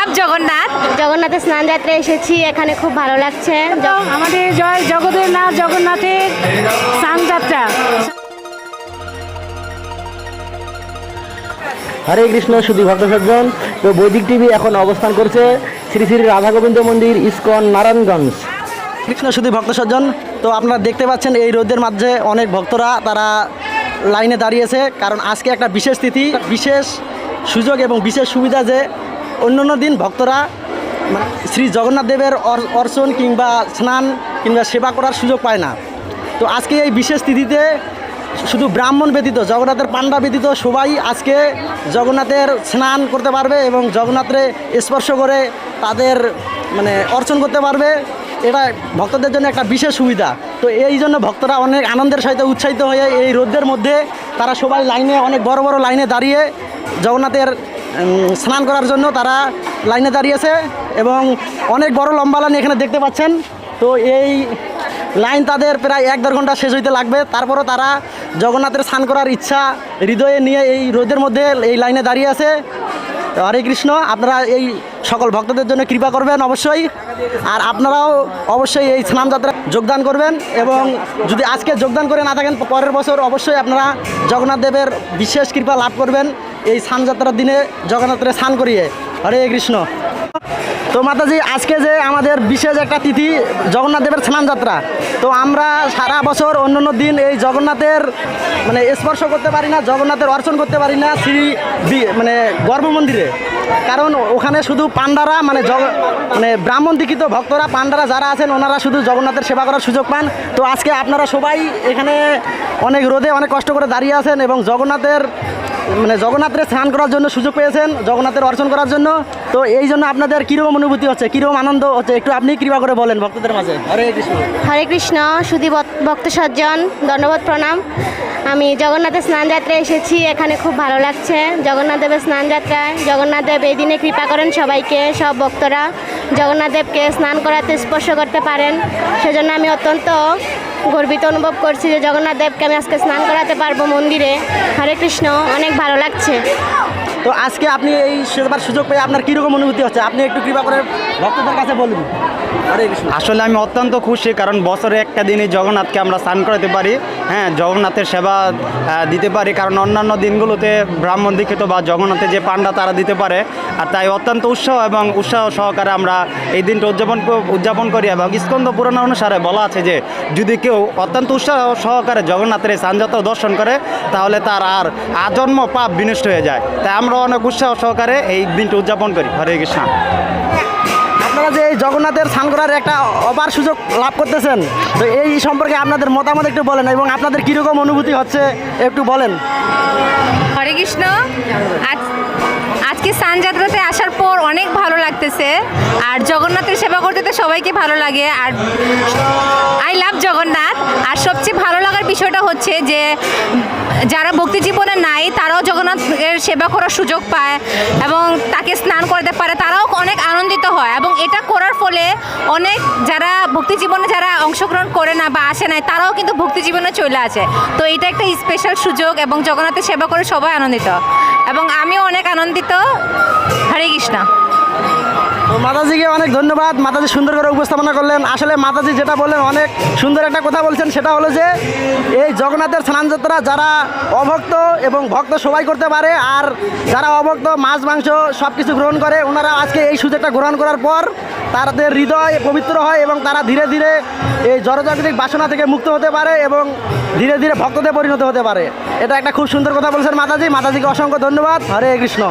লাভ জগন্নাথ। জগন্নাথের স্নান যাত্রা এসেছি এখানে খুব ভালো লাগছে। আমাদের জয় জগতের নাথ জগন্নাথের স্নানযাত্রা। হরে কৃষ্ণ সুধী ভক্ত সজ্জন তো বৈদিক টিভি এখন অবস্থান করছে শ্রী শ্রী রাধা গোবিন্দ মন্দির ইস্কন নারায়ণগঞ্জ। কৃষ্ণ সুধী ভক্ত সজ্জন তো আপনারা দেখতে পাচ্ছেন এই রোদের মাঝে অনেক ভক্তরা তারা লাইনে দাঁড়িয়েছে কারণ আজকে একটা বিশেষ তিথি বিশেষ সুযোগ এবং বিশেষ সুবিধা যে অন্যান্য দিন ভক্তরা মানে শ্রী জগন্নাথ দেবের অর- অর্চন কিংবা স্নান কিংবা সেবা করার সুযোগ পায় না। তো আজকে এই বিশেষ তিথিতে শুধু ব্রাহ্মণ ব্যতীত, জগন্নাথের পাণ্ডা ব্যতীত সবাই আজকে জগন্নাথের স্নান করতে পারবে এবং জগন্নাথরে স্পর্শ করে তাদের মানে অর্চন করতে পারবে। এটা ভক্তদের জন্য একটা বিশেষ সুবিধা। তো এই জন্য ভক্তরা অনেক আনন্দের সহিত উৎসাহিত হয়ে এই রোদের মধ্যে তারা সবাই লাইনে, অনেক বড় বড় লাইনে দাঁড়িয়ে জগন্নাথের স্নান করার জন্য তারা লাইনে দাঁড়িয়েছে এবং অনেক বড় লম্বা লাইন এখানে দেখতে পাচ্ছেন। তো এই লাইন তাদের প্রায় এক দেড় ঘণ্টা শেষ হইতে লাগবে। তারপরও তারা জগন্নাথের স্নান করার ইচ্ছা হৃদয়ে নিয়ে এই রোদের মধ্যে এই লাইনে দাঁড়িয়ে আছে। হরে কৃষ্ণ, আপনারা এই সকল ভক্তদের জন্য কৃপা করবেন অবশ্যই। আর আপনারাও অবশ্যই এই স্নান যাত্রা যোগদান করবেন এবং যদি আজকে যোগদান করে না থাকেন, পরের বছর অবশ্যই আপনারা জগন্নাথ দেবের বিশেষ কৃপা লাভ করবেন। এই স্নান যাত্রার দিনে জগন্নাথের স্নান করিয়ে। হরে কৃষ্ণ। তো মাতাজি, আজকে যে আমাদের বিশেষ একটা তিথি জগন্নাথ দেবের স্নান যাত্রা তো আমরা সারা বছর অন্য অন্য দিন এই জগন্নাথের মানে স্পর্শ করতে পারি না, জগন্নাথের অর্চন করতে পারি না শ্রী মানে গর্ভ মন্দিরে। কারণ ওখানে শুধু পান্ডারা মানে জগ মানে ব্রাহ্মণ দীক্ষিত ভক্তরা পান্ডারা যারা আছেন ওনারা শুধু জগন্নাথের সেবা করার সুযোগ পান। তো আজকে আপনারা সবাই এখানে অনেক রোদে অনেক কষ্ট করে দাঁড়িয়ে আছেন এবং জগন্নাথের মানে জগন্নাথের স্নান করার জন্য সুযোগ পেয়েছেন, জগন্নাথের অর্চন করার জন্য। তো এই জন্য আপনাদের কীরকম অনুভূতি হচ্ছে, কীরকম আনন্দ হচ্ছে? একটু আপনি কৃপা করে বলেন ভক্তদের মাঝে। হরে কৃষ্ণ। হরে কৃষ্ণ, সুধী ভক্ত সজ্জন, ধন্যবাদ, প্রণাম। আমি জগন্নাথের স্নান যাত্রা এসেছি, এখানে খুব ভালো লাগছে। জগন্নাথ দেবের স্নান যাত্রায়, জগন্নাথ দেব এই দিনে কৃপা করেন সবাইকে, সব ভক্তরা। জগন্নাথ দেবকে স্নান করাতে স্পর্শ করতে পারেন। সেজন্য আমি অত্যন্ত গর্বিত অনুভব করছি যে জগন্নাথদেবকে আমি আজকে স্নান করাতে পারব মন্দিরে। হরে কৃষ্ণ, অনেক ভালো লাগছে। তো আজকে আপনি এই সেবার সুযোগ পেয়ে আপনার কীরকম অনুভূতি হচ্ছে? আপনি একটু কৃপা করে ভক্তদের কাছে হরে আসলে আমি অত্যন্ত খুশি, কারণ বছরে একটা দিনই জগন্নাথকে আমরা স্নান করাতে পারি হ্যাঁ জগন্নাথের সেবা দিতে পারি, কারণ অন্যান্য দিনগুলোতে ব্রাহ্মণ দীক্ষিত বা জগন্নাথের যে পাণ্ডা তারা দিতে পারে, আর তাই অত্যন্ত উৎসাহ এবং উৎসাহ সহকারে আমরা এই দিনটা উদযাপন উদযাপন করি এবং স্কন্দ পুরাণ অনুসারে বলা আছে যে, যদি কেউ অত্যন্ত উৎসাহ সহকারে জগন্নাথের এই স্নানযাত্রা দর্শন করে, তাহলে তার আর আজন্ম পাপ বিনষ্ট হয়ে যায়। তাই আমরা অনেক উৎসাহ সহকারে এই দিনটা উদযাপন করি। হরে কৃষ্ণ। আপনারা যে জগন্নাথের স্নান করার একটা অপার সুযোগ লাভ করতেছেন, তো এই সম্পর্কে আপনাদের মতামত একটু বলেন এবং আপনাদের কীরকম অনুভূতি হচ্ছে একটু বলেন। হরে কৃষ্ণ। আজ আজকে স্নান যাত্রাতে আসার পর অনেক ভালো লাগতেছে, আর জগন্নাথের সেবা করতে তো সবাইকে ভালো লাগে, আর আই লাভ জগন্নাথ, আর সবচেয়ে ভালো বিষয়টা হচ্ছে যে যারা ভক্তি জীবনে নাই, তারাও জগন্নাথের সেবা করার সুযোগ পায় এবং তাকে স্নান করতে পারে, তারাও অনেক আনন্দিত হয় এবং এটা করার ফলে অনেক যারা ভক্তি জীবনে যারা অংশগ্রহণ করে না বা আসে নাই, তারাও কিন্তু ভক্তি জীবনে চলে আসে। তো এটা একটা স্পেশাল সুযোগ এবং জগন্নাথের সেবা করে সবাই আনন্দিত। এবং আমিও অনেক আনন্দিত। হরে কৃষ্ণ। মাতাজিকে অনেক ধন্যবাদ। মাতাজি সুন্দর করে উপস্থাপনা করলেন। আসলে মাতাজি যেটা বললেন, অনেক সুন্দর একটা কথা বলছেন, সেটা হলো যে এই জগন্নাথের স্নানযাত্রা যারা অভক্ত এবং ভক্ত সবাই করতে পারে, আর যারা অভক্ত, মাছ, মাংস সব কিছু গ্রহণ করে, ওনারা আজকে এই সুযোগটা গ্রহণ করার পর তাদের হৃদয় পবিত্র হয় এবং তারা ধীরে ধীরে এই জড়জাগতিক বাসনা থেকে মুক্ত হতে পারে এবং ধীরে ধীরে ভক্তদের পরিণত হতে পারে। এটা একটা খুব সুন্দর কথা বলছেন মাতাজি। মাতাজিকে অসংখ্য ধন্যবাদ। হরে কৃষ্ণ।